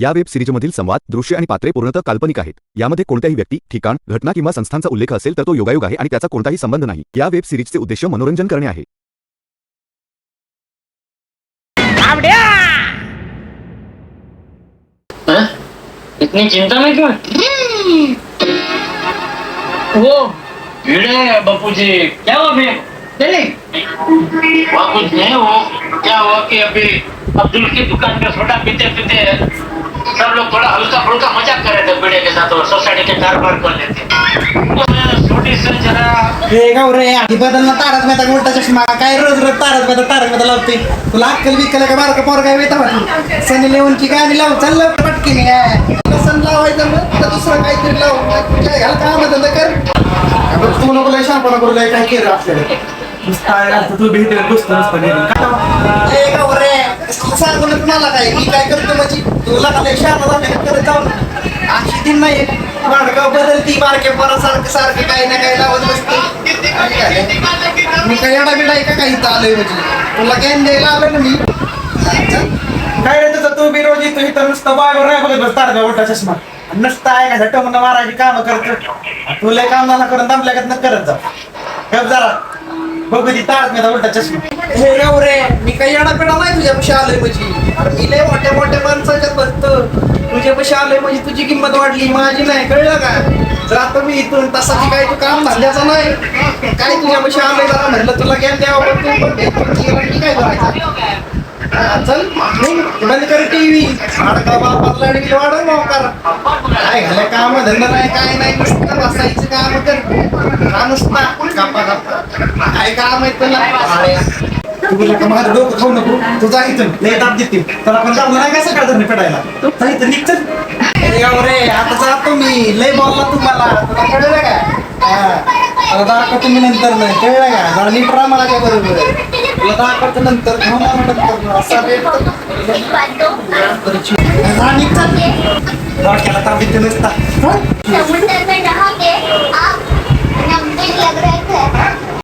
या वेब सिरीजमधील संवाद दृश्य आणि पात्रे पूर्णतः काल्पनिक आहेत. यामध्ये कोणत्याही व्यक्ती ठिकाण घटना किंवा संस्थांचा उल्लेख असेल तर तो योगायोग आहे आणि त्याचा कोणताही संबंध नाही. या वेब सिरीजचे उद्देश मनोरंजन करणे आहे. हाँ? इतनी चिंता में क्यों वो भिड़े हैं बापू जी क्या हुआ हुआ कुछ नहीं वो क्या हुआ कि अभी अब्दुल की दुकान पे सोडा पीते पीते सब लोग थोड़ा हल्का फुल्का मजाक कर रहे थे बीड़े के साथ और सोसाइटी के कारोबार कर लेते तो मैं छोटी से जरा हे गौरे आधी बदलला तारक मेहता उलटा चष्मा काय रोज रोज तारक मेहता तारक मेहता लावते? तुला अक्कल बिक्कल का बारका पोर काय येतं म्हटलं सनी लेवनची गाणी लाव चाल लवकर पटकीने. लसन लावायचं मग तर दुसरं काहीतरी लाव. काय घाल काम धंदा कर? तू नको लय शांपणा करू लय काय केलं आपल्याला? तू भेटेल नसतं सांगू नको मला काय मी काय करतो म्हणजे तुला का शाळा शांत झाले करत जाऊन अशी दिन नाही. वाडगाव बदलती बारके पोरा सारखं सारखं काही ना काही लावत बसते. आणि काय? मी काय एवढा बिडा का काही इथं आलोय म्हणजे? तुला काय द्यायला आलं ना मी? काय रे तुझं? तू बी रोज इथं नुसतं बायवर नाही बघत बस तारखा मोठा चष्मा. आणि नुसतं आहे का? टमणं मारायची कामं करतो तुला काम झाला करून दमल्या करत जा. गप जरा. बघू ती तारक मेहता उलटा चष्मा. हे गौरे मी काही एवढा नाही तुझ्यापाशी आलोय म्हणजे. अरे मी लय मोठ्या मोठ्या माणसाच्यात बसतो तुझ्यापाशी आलोय म्हणजे तुझी किंमत वाढली माझी नाही कळलं का? जातो मी इथून तसाची काय तू काम धंद्याचं नाही काय तुझ्यापाशी आलोय जरा म्हटलं तुला ज्ञान द्यावं पण तू पण घेतो. काय करायचं? हा, चल बंद कर टीव्ही अडका बापातला अडकी वाढव काय झालं काम धंदा नाही काय नाही नुसतं बसायचं काम कर. हा नुसता गप्पा गप्पा काय काम आहे तुला? तुला माझं डोकं खाऊ नको. तू जा इथून लय दाब देतील तर आपण जाऊ नाही काय सकाळ धरणे पेटायला जा इथं निघ अरे रे आता जातो मी. लय बोलला तुम्हाला. तुला कळलं का? हा. आता दाखवतो मी नंतर. नाही कळलं का? जरा नीट राहा मला काय बरोबर तुला दाखवतो नंतर घेऊन आलो नंतर असा रेट नुसता?